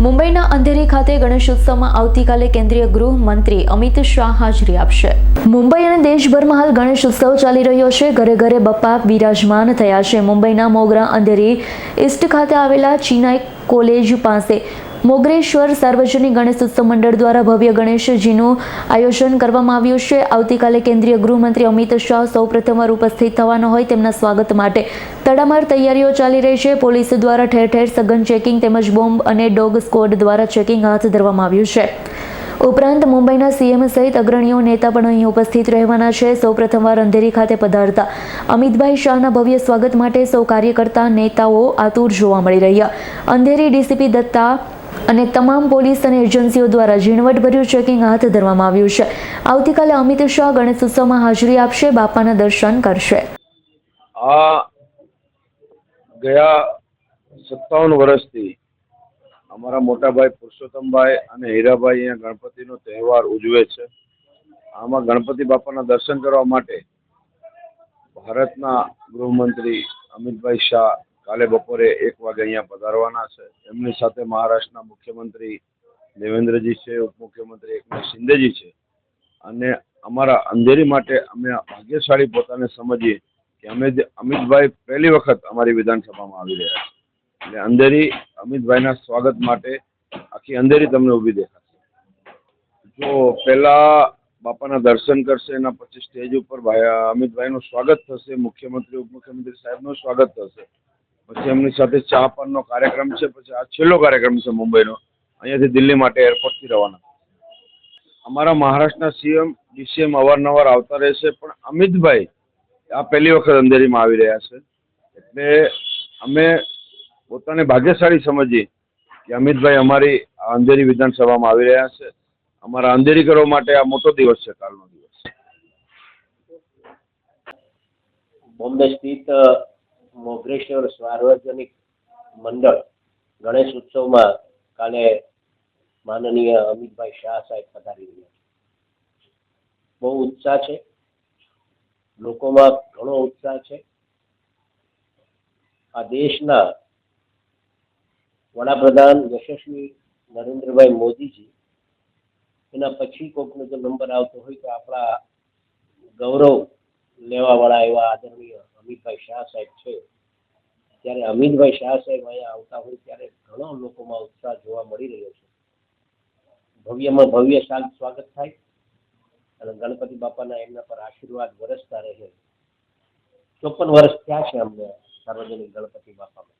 મુંબઈના અંધેરી ખાતે ગણેશોત્સવમાં આવતીકાલે કેન્દ્રીય ગૃહમંત્રી અમિત શાહ હાજરી આપશે. મુંબઈ અને દેશભરમાં હાલ ગણેશ ઉત્સવ ચાલી રહ્યો છે. ઘરે ઘરે બપ્પા બિરાજમાન થયા છે. મુંબઈના મોગરા અંધેરી ઈસ્ટ ખાતે આવેલા ચીના કોલેજ પાસે મોગરેશ્વર સાર્વજનિક ગણેશ ઉત્સવ મંડળ દ્વારા ભવ્ય ગણેશજીનું આયોજન કરવામાં આવ્યું છે. આવતીકાલે કેન્દ્રીય ગૃહમંત્રી અમિત શાહ સૌ પ્રથમવાર ઉપસ્થિત થવાનો હોય તેમના સ્વાગત માટે. તડામાર તૈયારીઓ ચાલી રહી છે. પોલીસ દ્વારા ઠેર ઠેર સઘન ચેકિંગ તેમજ બોમ્બ અને ડોગ સ્કોડ દ્વારા ચેકિંગ હાથ ધરવામાં આવ્યું છે. ઉપરાંત મુંબઈના સીએમ સહિત અગ્રણીઓ, નેતા પણ અહીં ઉપસ્થિત રહેવાના છે. સૌ પ્રથમવાર અંધેરી ખાતે પધારતા અમિતભાઈ શાહના ભવ્ય સ્વાગત માટે સૌ કાર્યકર્તા, નેતાઓ આતુર જોવા મળી રહ્યા. અંધેરી ડીસીપી દત્તા અને તમામ પોલીસ અને એજન્સીઓ દ્વારા ઝીણવટભર્યું ચેકિંગ હાથ ધરવામાં આવ્યું છે. આવતીકાલે અમિત શાહ ગણેશ ઉત્સવમાં હાજરી આપશે, બાપાના દર્શન કરશે. આ ગયા સત્તાવન વર્ષથી અમારા મોટાભાઈ પુરુષોત્તમભાઈ અને હીરાભાઈ અહીંયા ગણપતિનો તહેવાર ઉજવે છે. આમાં ગણપતિ બાપાના દર્શન કરવા માટે ભારતના ગૃહમંત્રી અમિતભાઈ શાહ કાલે બપોરે એક વાગે અહીંયા પધારવાના છે. એમની સાથે મહારાષ્ટ્રના મુખ્યમંત્રી દેવેન્દ્રજી છે, ઉપમુખ્યમંત્રી એકનાથ શિંદેજી છે. અને અમારા અંધેરી માટે અમે ભાગ્યશાળી પોતાને સમજીએ કે અમે અમિતભાઈ પહેલી વખત અમારી વિધાનસભામાં આવી રહ્યા છે. એટલે અંધેરી અમિતભાઈના સ્વાગત માટે આખી અંધેરી તમને ઊભી દેખાશે. જો પહેલા બાપાના દર્શન કરશે, એના પછી સ્ટેજ ઉપર ભાઈ અમિતભાઈનું સ્વાગત થશે, મુખ્યમંત્રી, ઉપમુખ્યમંત્રી સાહેબનું સ્વાગત થશે પછી એમની સાથે ચા પાનનો કાર્યક્રમ છે, પછી આ છેલ્લો કાર્યક્રમ છે મુંબઈનો. અહીંયાથી દિલ્હી માટે એરપોર્ટથી રવાના. અમારા મહારાષ્ટ્રના સીએમ ડીસીએમ અવારનવાર આવતા રહેશે, પણ અમિતભાઈ આ પહેલી વખત અંધેરીમાં આવી રહ્યા છે. એટલે અમે પોતાને ભાગ્યશાળી સમજીએ કે અમિતભાઈ અમારી અંધેરી વિધાનસભામાં આવી રહ્યા છે. અમારા અંધેરી કરવા માટે આ મોટો દિવસ છે, કાલનો દિવસ. બોમ્બે સ્થિત મોગરેશ્વર સાર્વજનિક મંડળ ગણેશ ઉત્સવમાં કાલે માનનીય અમિતભાઈ શાહ સાહેબ પધારી રહ્યા છે. બહુ ઉત્સાહ છે. લોકોમાં ઘણો ઉત્સાહ છે. આ દેશના વડાપ્રધાન યશસ્વી નરેન્દ્રભાઈ મોદીજી, એના પછી કોકનો જો નંબર આવતો હોય તો આપણા ગૌરવ લેવાવાળા એવા આદરણીય અમિતભાઈ શાહ સાહેબ છે. ત્યારે અમિતભાઈ શાહ સાહેબ અહીંયા આવતા હોય ત્યારે ઘણો લોકોમાં ઉત્સાહ જોવા મળી રહ્યો છે. ભવ્યમાં ભવ્ય શાંત સ્વાગત થાય અને ગણપતિ બાપાના એમના પર આશીર્વાદ વરસતા રહે. ચોપન વર્ષ થયા છે અમને સાર્વજનિક ગણપતિ બાપામાં.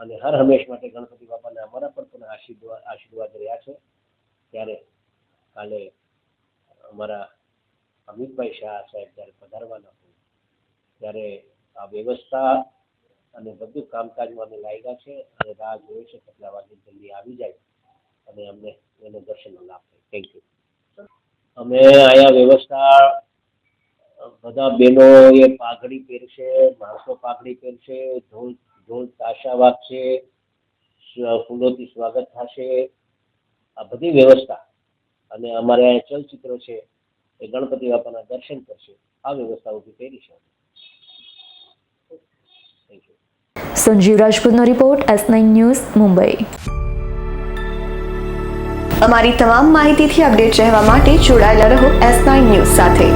અને હર હંમેશ માટે ગણપતિ બાપાના અમારા પર પણ આશીર્વાદ આશીર્વાદ રહ્યા છે. ત્યારે કાલે અમારા અમિતભાઈ શાહ સાહેબ જ્યારે પધારવાના ત્યારે આ વ્યવસ્થા અને બધું કામકાજમાં અમે લાગ્યા છે અને રાહ જોઈએ છે કેટલા વાગે જલ્દી આવી જાય અને અમને એનો દર્શનનો લાભ થેન્ક યુ અમે અહીંયા વ્યવસ્થા, બધા બહેનો એ પાઘડી પહેરશે, માણસો પાઘડી પહેરશે ઢોલ ઢોલ તાશા વાગશે ફૂલોથી સ્વાગત થશે. આ બધી વ્યવસ્થા અને અમારે ચલચિત્ર છે એ ગણપતિ બાપાના દર્શન કરશે. આ વ્યવસ્થા ઊભી કરી છે thank you Sanjeev રાજપૂતનો report S nine news Mumbai. અમારી તમામ માહિતીથી અપડેટ રહેવા માટે જોડાયેલા રહો એસ નાઇન ન્યૂઝ સાથે.